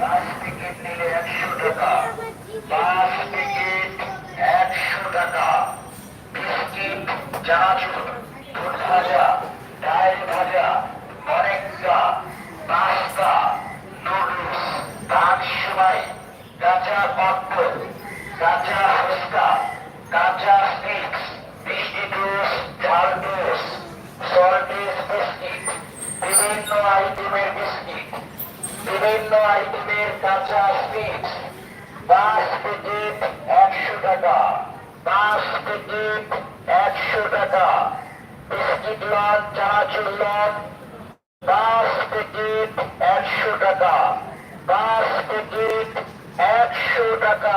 राष्ट्रीय किट नीले एकशो टका ধান সেমাই কাঁচা পাপড় কাঁচা ফুচকা বিভিন্ন আইটেমের বিস্কিট বিভিন্ন আইটেমের কাঁচা স্টিক্স পাঁচ প্যাকেট একশো টাকা। পাঁচ প্যাকেট একশো টাকা। বিস্কিট লন, চানাচুর লন পাঁচ প্যাকেট একশো টাকা। পাঁচ প্যাকেট একশো টাকা।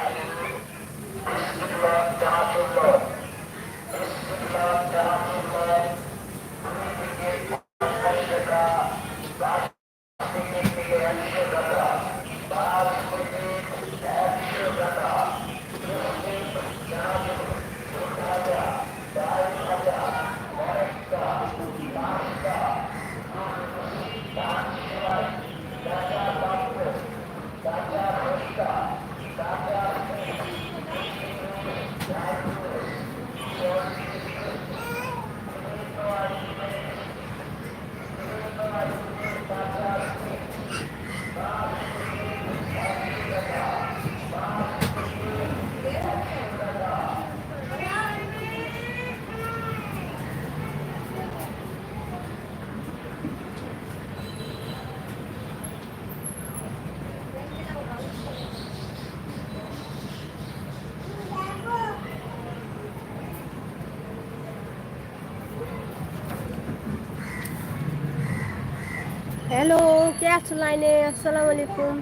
হ্যালো কে আছো লাইনে? আসসালামু আলাইকুম।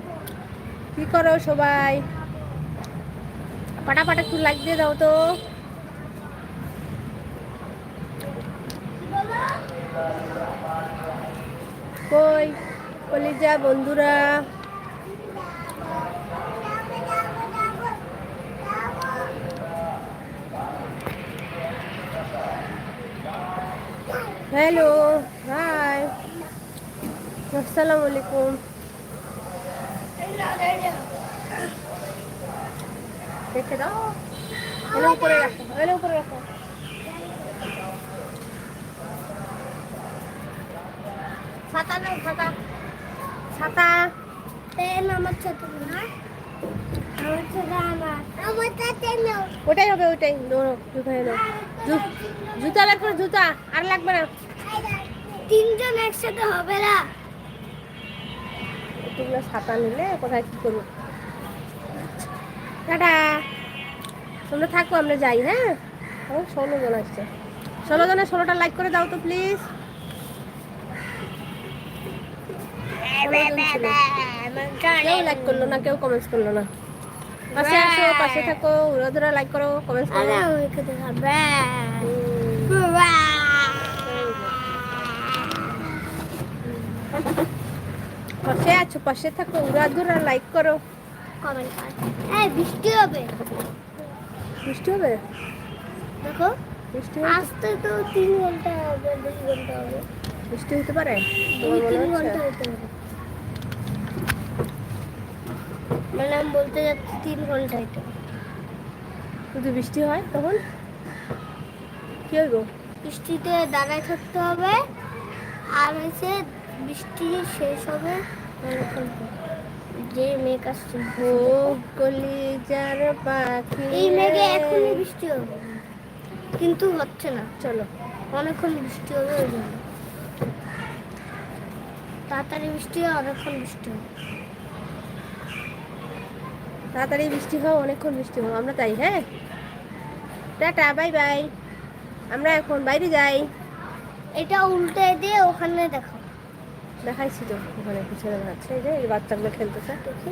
কি করো সবাই? পাটাপাট একটু দিয়ে দাও তো। কই? কলিজা, বন্ধুরা। হ্যালো আসসালামু আলাইকুম। দেখে দাও। এলে উপরে রাখো এলে উপরে রাখো। ছাতা আমার না। আমার ছোট আমার। আমার তাতে নাও ওটাই হবে ওটাই। ধরো জুতা এলো জু- জুতা বের জুতা। আর লাগবে না। তিনজন একসাথে হবে না। এতগুলো ছাতা নিলে কোথায় কি করব? টাটা। তোমরা থাকো আমরা যাই হ্যাঁ? আমার ষোলো জন আসছে। ষোলো জনের ষোলোটা লাইক করে দাও তো প্লিজ কেউ লাইক করল না কেউ কমেন্টস করল না। পাশে আসো পাশে থাকো ওরা ধরা লাইক করো কমেন্টস করো। পাশে আছো পাশে থাকো উড়া ধরা লাইক করো। কমেন্ট কর। এই বৃষ্টি হবে। বৃষ্টি হবে? দেখো বৃষ্টি আসতে তো তিন ঘণ্টা হবে দুই ঘণ্টা হবে। বৃষ্টি হতে পারে? তিন ঘণ্টা হতে হবে মানে আমি বলতে যাচ্ছি তিন ঘণ্টা হবে। যদি বৃষ্টি হয় তখন? কি হইব? বৃষ্টিতে দাঁড়ায় থাকতে হবে। আর হচ্ছে বৃষ্টি শেষ হবে যে মেঘ আসছে। ও কলিজার পাখি এই মেঘে এখনই বৃষ্টি হবে। কিন্তু হচ্ছে না চলো। অনেকক্ষণ বৃষ্টি হবে ওই জন্য। তাড়াতাড়ি বৃষ্টি হয় অনেকক্ষণ বৃষ্টি হবে তাড়াতাড়ি বৃষ্টি হোক অনেকক্ষণ বৃষ্টি হোক আমরা তাই হ্যাঁ? Tata bye bye. আমরা এখন বাইরে যাই। এটা উল্টে দিয়ে ওখানে দেখো দেখাইছি তো ওখানে পিছনে বাচ্চা এই যে এই বাচ্চাগুলো খেলতেছে। দেখি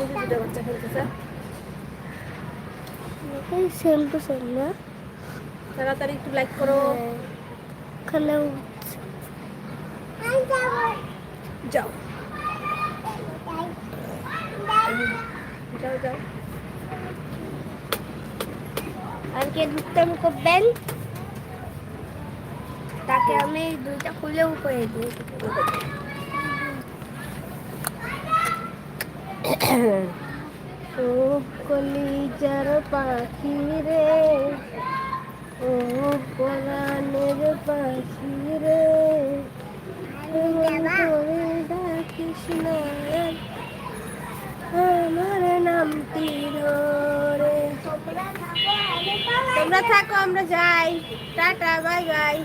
এই যে দুটো বাচ্চা খেলতেছে। সেম টু সেম না? তাড়াতাড়ি একটু লাইক করো। হ্যাঁ। ওখানে যাও। যাও যাও। আর কে ঢুকতাম করবেন তাকে আমি দুইটা খুলে উপরে দিয়ে ও কলিজার পাখি রে ও পরাণের পাখি রে। না আমার নামটি ধরে তোমরা থাকো আমরা যাই। Tata bye bye.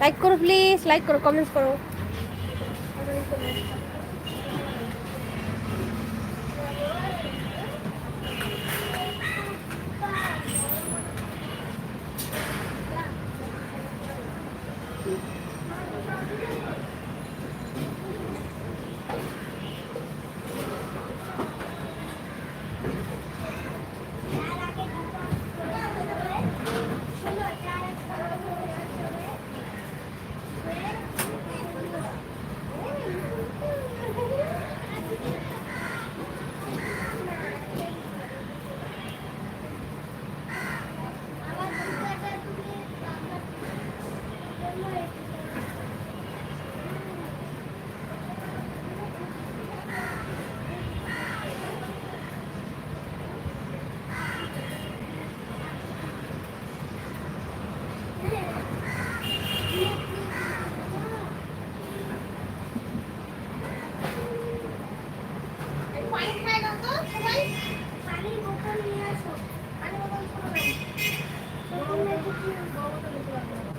লাইক করো প্লিজ লাইক করো কমেন্টস করো পানির বোতল নিয়ে আসো পানির বোতল ছোট নাই। ছোট নাই তো কি বড় বোতল নিতে পারব না।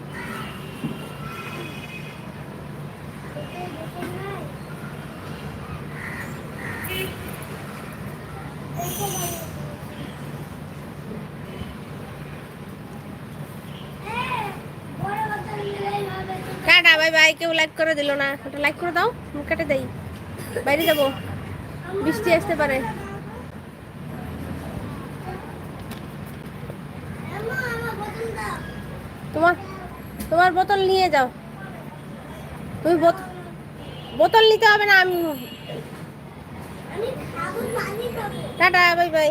ছোট বোতল নাই। এই তো বড় বোতল। হ্যাঁ, বড় বোতল নিলেই হবে তো। টাটা বাই বাই কেউ লাইক করে দিল না ওটা লাইক করে দাও, মুখ কেটে দেই বাইরে যাব বৃষ্টি আসতে পারে। তোমার তোমার বোতল নিয়ে যাও তুমি বোত- বোতল নিতে হবে না, আমি টাটা বাই বাই